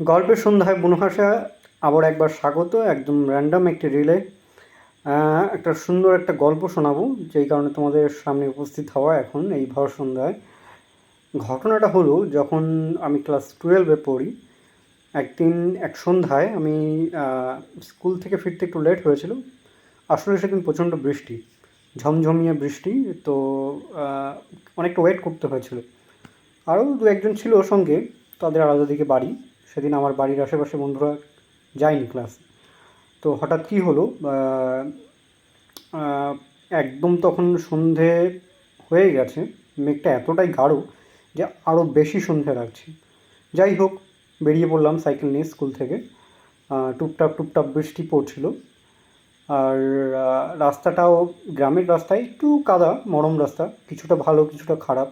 গল্পের সন্ধ্যায় বনহাসা আবার একবার স্বাগত, একদম র্যান্ডম একটি রিলে একটা সুন্দর একটা গল্প শোনাবো, যেই কারণে তোমাদের সামনে উপস্থিত হওয়া এখন এই ভর সন্ধ্যায়। ঘটনাটা হলো, যখন আমি ক্লাস টুয়েলভে পড়ি, একদিন এক সন্ধ্যায় আমি স্কুল থেকে ফিরতে একটু লেট হয়েছিল। আসলে সেদিন প্রচণ্ড বৃষ্টি, ঝমঝমিয়ে বৃষ্টি, তো অনেকটা ওয়েট করতে হয়েছিল। আরও দু একজন ছিল ওর সঙ্গে, তাদের আলাদা দিকে বাড়ি। সেদিন আমার বাড়ির আশেপাশে বন্ধুরা যায়নি ক্লাস তো হঠাৎ কী হলো একদম তখন সন্ধে হয়ে গেছে, মেঘটা এতটাই গাঢ় যে আরও বেশি সন্ধে লাগছে। যাই হোক, বেরিয়ে পড়লাম সাইকেল নিয়ে স্কুল থেকে। টুপটাপ টুপটাপ বৃষ্টি পড়ছিল। আর রাস্তাটাও, গ্রামের রাস্তায় একটু কাদা, মরম রাস্তা, কিছুটা ভালো, কিছুটা খারাপ।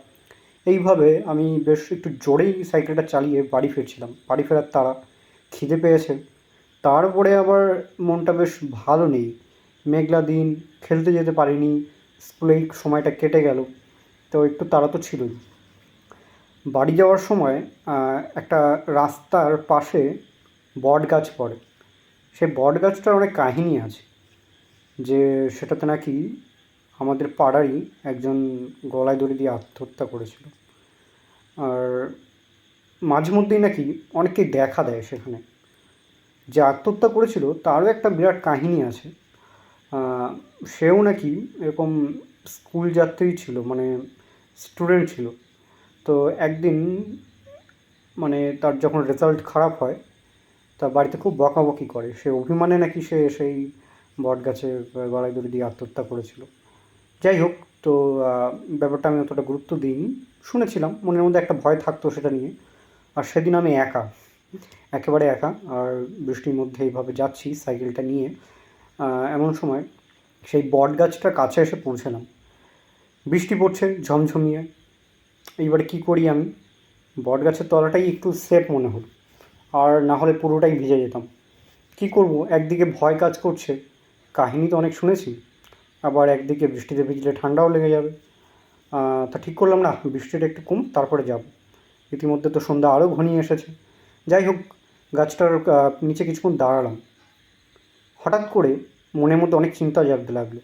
এইভাবে আমি বেশ একটু জোরেই সাইকেলটা চালিয়ে বাড়ি ফিরছিলাম। বাড়ি ফেরার তারা খিদে পেয়েছে। তারপরে আবার মনটা বেশ ভালো নেই। মেঘলা দিন, খেলতে যেতে পারিনি স্কুলেই সময়টা কেটে গেল, তো একটু তাড়া তো ছিলই। বাড়ি যাওয়ার সময় একটা রাস্তার পাশে বট গাছ পড়ে। সেই বট গাছটার অনেক কাহিনী আছে, যে সেটাতে নাকি আমাদের পাড়ারই একজন গলায় দড়ি দিয়ে আত্মহত্যা করেছিল। আর মাঝে মধ্যেই নাকি অনেকেই দেখা দেয় সেখানে। যে আত্মহত্যা করেছিল তারও একটা বিরাট কাহিনী আছে। সেও নাকি এরকম স্কুল যাত্রী ছিল মানে স্টুডেন্ট ছিল। তো একদিন মানে তার যখন রেজাল্ট খারাপ হয় তা বাড়িতে খুব বকাবকি করে। সে অভিমানে নাকি সে সেই বট গাছে গলায় দড়ি দিয়ে আত্মহত্যা করেছিল। যাই হোক, তো ব্যাপারটা আমি অতটা গুরুত্ব দিইনি। শুনেছিলাম, মনের মধ্যে একটা ভয় থাকতো সেটা নিয়ে। আর সেদিন আমি একা, একেবারে একা। আর বৃষ্টির মধ্যে এইভাবে যাচ্ছি সাইকেলটা নিয়ে। এমন সময় সেই বট গাছটার কাছে এসে পৌঁছালাম। বৃষ্টি পড়ছে ঝমঝমিয়ে। এইবারে কী করি আমি? বট গাছের তলাটাই একটু সেফ মনে হলো আর না হলে পুরোটাই ভিজে যেতাম। কী করব? একদিকে ভয় কাজ করছে। কাহিনী তো অনেক শুনেছি। আবার একদিকে বৃষ্টিতে ভিজলে ঠান্ডাও লেগে যাবে। তা ঠিক করলাম না বৃষ্টিটা একটু কম, তারপরে যাব। ইতিমধ্যে তো সন্ধ্যা আরও ঘনিয়ে এসেছে। যাই হোক, গাছটার নিচে কিছুক্ষণ দাঁড়ালাম। হঠাৎ করে মনের মধ্যে অনেক চিন্তা জাগতে লাগল।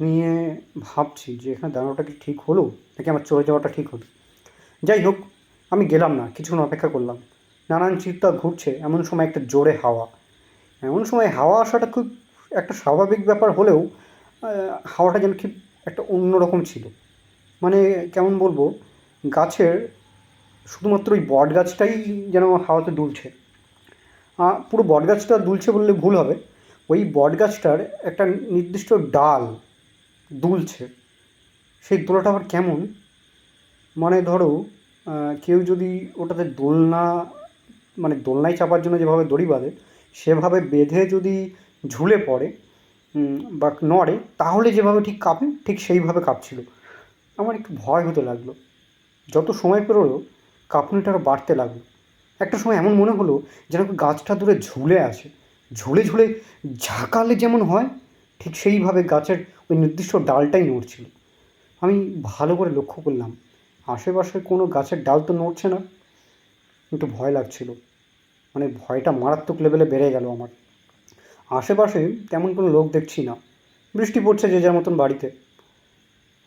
নিয়ে ভাবছি যে এখানে দাঁড়ানোটা কি ঠিক হলো, নাকি আমার চলে যাওয়াটা ঠিক হলো যাই হোক, আমি গেলাম না, কিছুক্ষণ অপেক্ষা করলাম। নানান চিন্তা ঘুরছে, এমন সময় একটা জোরে হাওয়া। এমন সময় হাওয়া আসাটা খুব একটা স্বাভাবিক ব্যাপার হলেও হাওয়াটা যেন ঠিক একটা অন্যরকম ছিল। মানে কেমন বলব, গাছের শুধুমাত্র ওই বট গাছটাই যেন হাওয়াতে দুলছে। পুরো বট গাছটা দুলছে বললে ভুল হবে। ওই বট গাছটার একটা নির্দিষ্ট ডাল দুলছে। সেই দোলাটা আবার কেমন? মানে ধরো কেউ যদি ওটাতে দোলনা মানে দোলনায় চাপার জন্য যেভাবে দড়ি বাঁধে, সেভাবে বেঁধে যদি ঝুলে পড়ে বা নড়ে, তাহলে যেভাবে ঠিক কাঁপে, ঠিক সেইভাবে কাঁপছিল। আমার একটু ভয় হতে লাগল। যত সময় পেরোলো, কাঁপুনিটা আরও বাড়তে লাগল। একটা সময় এমন মনে হলো যেন গাছটা দূরে ঝুলে আছে। ঝুলে ঝুলে ঝাঁকালে যেমন হয়, ঠিক সেইভাবে গাছের ওই নির্দিষ্ট ডালটাই নড়ছিল। আমি ভালো করে লক্ষ্য করলাম, আশেপাশে কোনো গাছের ডাল তো নড়ছে না। একটু ভয় লাগছিল। মানে ভয়টা মারাত্মক লেভেলে বেড়ে গেল আমার। আশেপাশে তেমন কোনো লোক দেখছি না। বৃষ্টি পড়ছে যে যার মতন বাড়িতে।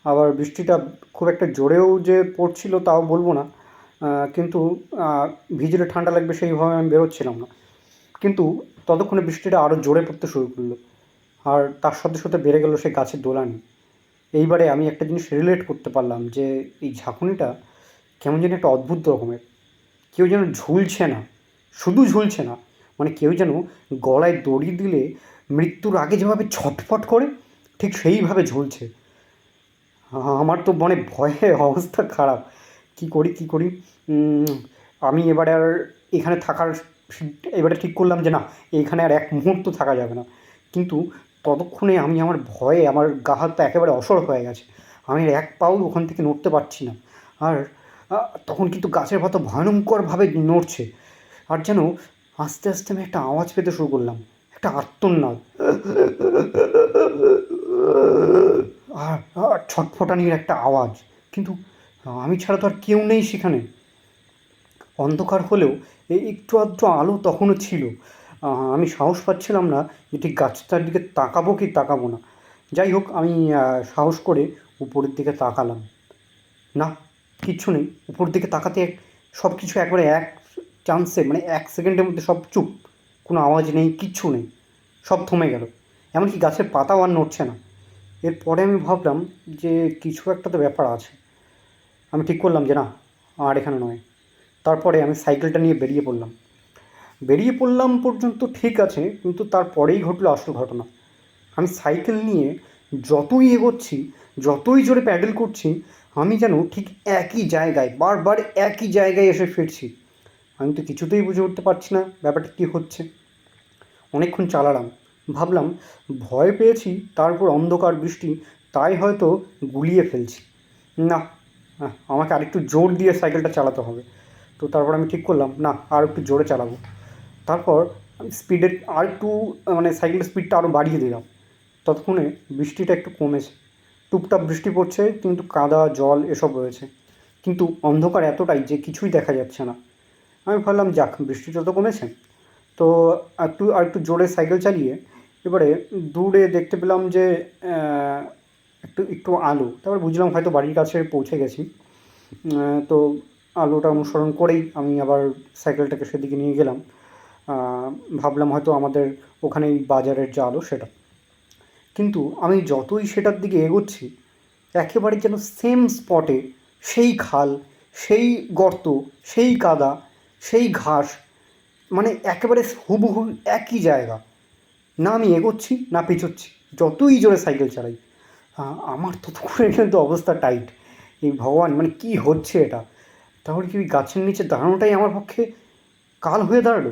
আবার বৃষ্টিটা খুব একটা জোরেও যে পড়ছিল তাও বলব না। কিন্তু ভিজলে ঠান্ডা লাগবে সেইভাবে আমি বেরোচ্ছিলাম না। কিন্তু ততক্ষণে বৃষ্টিটা আরও জোরে পড়তে শুরু করল। আর তার সাথে সাথে বেড়ে গেল সেই গাছের দোলানি। এইবারে আমি একটা জিনিস রিলেট করতে পারলাম যে, এই ঝাঁকুনিটা কেমন যেন একটা অদ্ভুত রকমের। কেউ যেন ঝুলছে না। শুধু ঝুলছে না। মানে কেউ যেন গলায় দড়ি দিলে মৃত্যুর আগে যেভাবে ছটফট করে, ঠিক সেইভাবে ঝুলছে। আমার তো মানে ভয়ে অবস্থা খারাপ। কি করি কি করি? আমি এবারে আর এখানে থাকার এবারে ঠিক করলাম যে না, এখানে আর এক মুহূর্ত থাকা যাবে না। কিন্তু ততক্ষণে আমি আমার ভয়ে, আমার গা হাত একেবারে অসর হয়ে গেছে। আমি এক পাও ওখান থেকে নড়তে পারছি না। আর তখন কিন্তু গাছের পাতা ভয়ঙ্করভাবে নড়ছে। আর যেন আস্তে আস্তে আমি একটা আওয়াজ পেতে শুরু করলাম। একটা আর্তনাদ। আর ছটফটানির একটা আওয়াজ। কিন্তু আমি ছাড়া তো আর কেউ নেই সেখানে। অন্ধকার হলেও একটু আধটু আলো তখনও ছিল। আমি সাহস পাচ্ছিলাম না ঠিক গাছটার দিকে তাকাবো কি তাকাবো না। যাই হোক, আমি সাহস করে উপরের দিকে তাকালাম। না, কিচ্ছু নেই। উপর দিকে তাকাতে সব কিছু একবারে এক চান্সে মানে এক সেকেন্ডের মধ্যে সব চুপ। কোনো আওয়াজ নেই, কিচ্ছু নেই। সব থমে গেল। এমনকি গাছের পাতাও আর নড়ছে না। এরপরে আমি ভাবলাম যে কিছু একটা তো ব্যাপার আছে। আমি ঠিক করলাম যে না, আর এখানে নয়। তারপরে আমি সাইকেলটা নিয়ে বেরিয়ে পড়লাম। বেরিয়ে পড়লাম পর্যন্ত ঠিক আছে, কিন্তু তারপরেই ঘটলো আসল ঘটনা। আমি সাইকেল নিয়ে যতই এগোচ্ছি, যতই জোরে প্যাডেল করছি, আমি যেন ঠিক একই জায়গায়, বারবার একই জায়গায় এসে ফিরছি। আমি তো কিছুতেই বুঝে উঠতে পারছি না ব্যাপারটা কী হচ্ছে। অনেকক্ষণ চালালাম। ভাবলাম, ভয় পেয়েছি তারপর অন্ধকার বৃষ্টি, তাই হয়তো গুলিয়ে ফেলছি। না আমাকে আরেকটু জোর দিয়ে সাইকেলটা চালাতে হবে। তো তারপর আমি ঠিক করলাম, না, আর একটু জোরে চালাবো। তারপর আমি স্পিডের আর একটু মানে সাইকেলের স্পিডটা আরও বাড়িয়ে দিলাম। ততক্ষণে বৃষ্টিটা একটু কমেছে। টুপটাপ বৃষ্টি পড়ছে, কিন্তু কাদা, জল এসব রয়েছে। কিন্তু অন্ধকার এতটাই যে কিছুই দেখা যাচ্ছে না। আমি ভাবলাম, যাক বৃষ্টিটা তো কমেছে, তো একটু, আর একটু জোরে সাইকেল চালিয়ে এবারে দূরে দেখতে পেলাম যে একটু একটু আলো। তারপর বুঝলাম হয়তো বাড়ির কাছে পৌঁছে গেছি। তো আলোটা অনুসরণ করেই আমি আবার সাইকেলটাকে সেদিকে নিয়ে গেলাম। ভাবলাম হয়তো আমাদের ওখানেই বাজারের যে আলো, সেটা। কিন্তু আমি যতই সেটার দিকে এগোচ্ছি, একেবারে যেন সেম স্পটে সেই খাল, সেই গর্ত, সেই কাদা সেই ঘাস মানে একেবারে হুবহু একই জায়গা। না আমি এগোচ্ছি, না পেছোচ্ছি, যতই জোরে সাইকেল চালাই। আমার তো তখন কিন্তু অবস্থা টাইট। এই ভগবান মানে কি হচ্ছে এটা? তাহলে কি ওই গাছের নিচে দাঁড়ানোটাই আমার পক্ষে কাল হয়ে দাঁড়াল?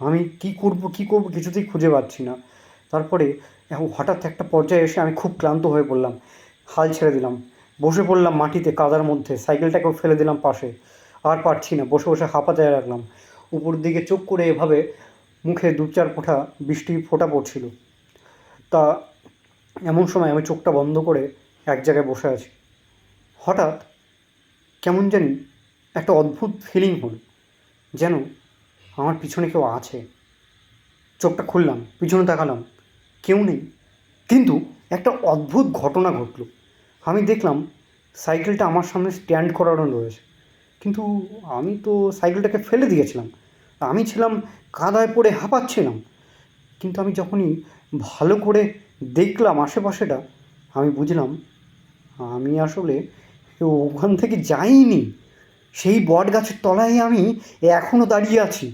আমি কি করব কি করব কিছুতেই খুঁজে পাচ্ছি না। তারপরে হঠাৎ একটা পর্যায়ে এসে আমি খুব ক্লান্ত হয়ে পড়লাম। হাল ছেড়ে দিলাম। বসে পড়লাম মাটিতে, কাদার মধ্যে, সাইকেলটাকেও ফেলে দিলাম পাশে। আর পারছি না। বসে বসে হাঁপাতে রাখলাম। উপর দিকে চোখ করে এভাবে মুখে দু চার ফোঁটা বৃষ্টি ফোঁটা পড়ছিল। তা এমন সময় আমি চোখটা বন্ধ করে এক জায়গায় বসে আছি। হঠাৎ কেমন জানি একটা অদ্ভুত ফিলিং হলো, যেন আমার পিছনে কেউ আছে। চোখটা খুললাম, পিছনে তাকালাম, কেউ নেই। কিন্তু একটা অদ্ভুত ঘটনা ঘটলো। আমি দেখলাম সাইকেলটা আমার সামনে স্ট্যান্ড করানো রয়েছে। কিন্তু আমি তো সাইকেলটাকে ফেলে দিয়েছিলাম। আমি ছিলাম কাদায় পড়ে হাঁপাচ্ছিলাম। কিন্তু আমি যখনই ভালো করে দেখলাম আশেপাশেটা, আমি বুঝলাম, আমি আসলে ওখান থেকে যাইনি। সেই বট গাছের তলায় আমি এখনও দাঁড়িয়ে আছি।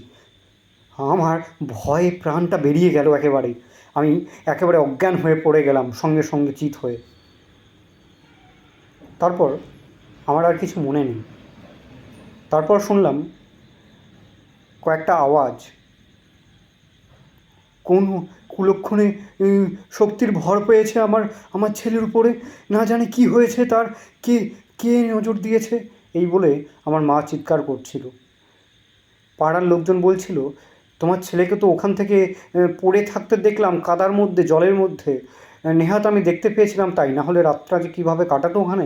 আমার ভয়ে প্রাণটা বেরিয়ে গেল একেবারে। আমি একেবারে অজ্ঞান হয়ে পড়ে গেলাম, সঙ্গে সঙ্গে চিত হয়ে। তারপর আমার আর কিছু মনে নেই। তারপর শুনলাম কয়েকটা আওয়াজ। কোন কুলক্ষণে শক্তির ভর পেয়েছে আমার আমার ছেলের উপরে? না জানে কি হয়েছে তার, কে কে নজর দিয়েছে? এই বলে আমার মা চিৎকার করছিল। পাড়ার লোকজন বলছিল, তোমার ছেলেকে তো ওখান থেকে পড়ে থাকতে দেখলাম, কাদার মধ্যে, জলের মধ্যে। নেহাত আমি দেখতে পেয়েছিলাম তাই না হলে রাতটা যে কীভাবে কাটাতো ওখানে,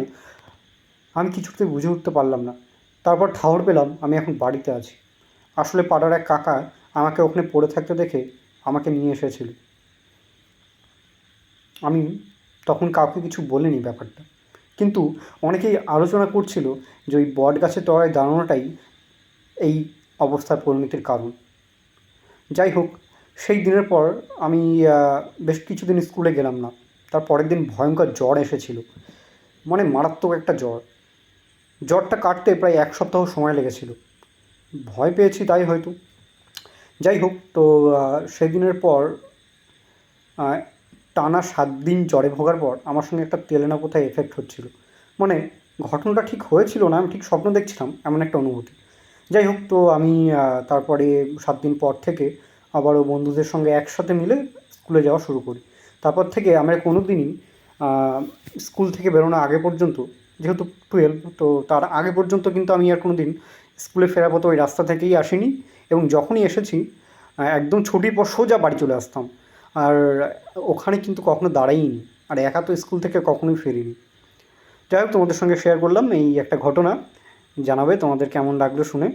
আমি কিছুতে বুঝে উঠতে পারলাম না। তারপর ঠাহর পেলাম, আমি এখন বাড়িতে আছি। আসলে পাড়ার এক কাকা আমাকে ওখানে পড়ে থাকতে দেখে আমাকে নিয়ে এসেছিল। আমি তখন কাউকে কিছু বলিনি ব্যাপারটা। কিন্তু অনেকেই আলোচনা করছিল যে ওই বট গাছের তলায় দাঁড়ানোটাই এই অবস্থার পরিণতির কারণ। যাই হোক, সেই দিনের পর আমি বেশ কিছুদিন স্কুলে গেলাম না। তার পরের দিন ভয়ঙ্কর জ্বর এসেছিল। মানে মারাত্মক একটা জ্বর। জ্বরটা কাটতে প্রায় এক সপ্তাহ সময় লেগেছিল। ভয় পেয়েছি তাই হয়তো। যাই হোক, তো সেদিনের পর টানা সাত দিন জ্বরে ভোগার পর আমার সঙ্গে একটা তেলে না কোথায় এফেক্ট হচ্ছিল। মানে ঘটনাটা ঠিক হয়েছিল না, আমি ঠিক স্বপ্ন দেখছিলাম, এমন একটা অনুভূতি। যাই হোক, তো আমি তারপরে সাত দিন পর থেকে আবারও বন্ধুদের সঙ্গে একসাথে মিলে স্কুলে যাওয়া শুরু করি। তারপর থেকে আমরা কোনো দিনই স্কুল থেকে বেরোনো আগে পর্যন্ত যেহেতু টুয়েলভ তো তার আগে পর্যন্ত কিন্তু আমি আর কোনো দিন স্কুলে ফেরার পথে ওই রাস্তা থেকেই আসিনি এবং যখনই এসেছি একদম ছুটির পর সোজা বাড়ি চলে আসতাম। আর ওখানে কিন্তু কখনো দাঁড়াইনি। আর একা তো স্কুল থেকে কখনোই ফেরিনি। যাই হোক, তোমাদের সঙ্গে শেয়ার করলাম এই একটা ঘটনা। জানাবে তোমাদের কেমন লাগল শুনে।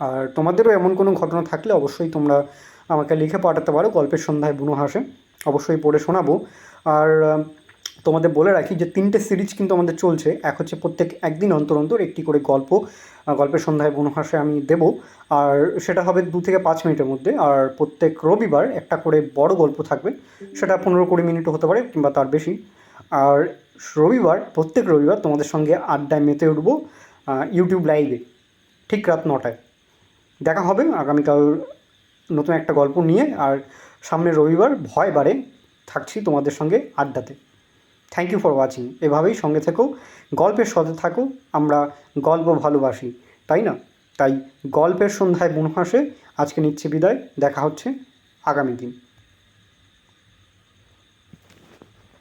আর তোমাদেরও এমন কোনো ঘটনা থাকলে অবশ্যই তোমরা আমাকে লিখে পাঠাতে পারো। গল্পের সন্ধ্যায় বুনো হাসে। অবশ্যই পড়ে শোনাবো। আর তোমাদের বলে রাখি যে তিনটে সিরিজ কিন্তু আমাদের চলছে। এক হচ্ছে প্রত্যেক একদিন অন্তর অন্তর একটি করে গল্প গল্পের সন্ধ্যায় বনহাসে আমি দেব। আর সেটা হবে দু থেকে পাঁচ মিনিটের মধ্যে। আর প্রত্যেক রবিবার একটা করে বড় গল্প থাকবে। সেটা পনেরো কুড়ি মিনিটও হতে পারে কিংবা তার বেশি। আর রবিবার, প্রত্যেক রবিবার তোমাদের সঙ্গে আড্ডায় মেতে উঠবো ইউটিউব লাইভে ঠিক রাত নটায়। দেখা হবে আগামীকাল নতুন একটা গল্প নিয়ে। আর সামনের রবিবার ভয় বাড়ে, থাকছি তোমাদের সঙ্গে আড্ডাতে। থ্যাংক ইউ ফর ওয়াচিং এভাবেই সঙ্গে থেকো, গল্পের সাথে থাকো, আমরা গল্প ভালোবাসি, তাই না? তাই গল্পের সন্ধ্যায় বুনহাসে আজকে নিচ্ছে বিদায়, দেখা হচ্ছে আগামী দিন।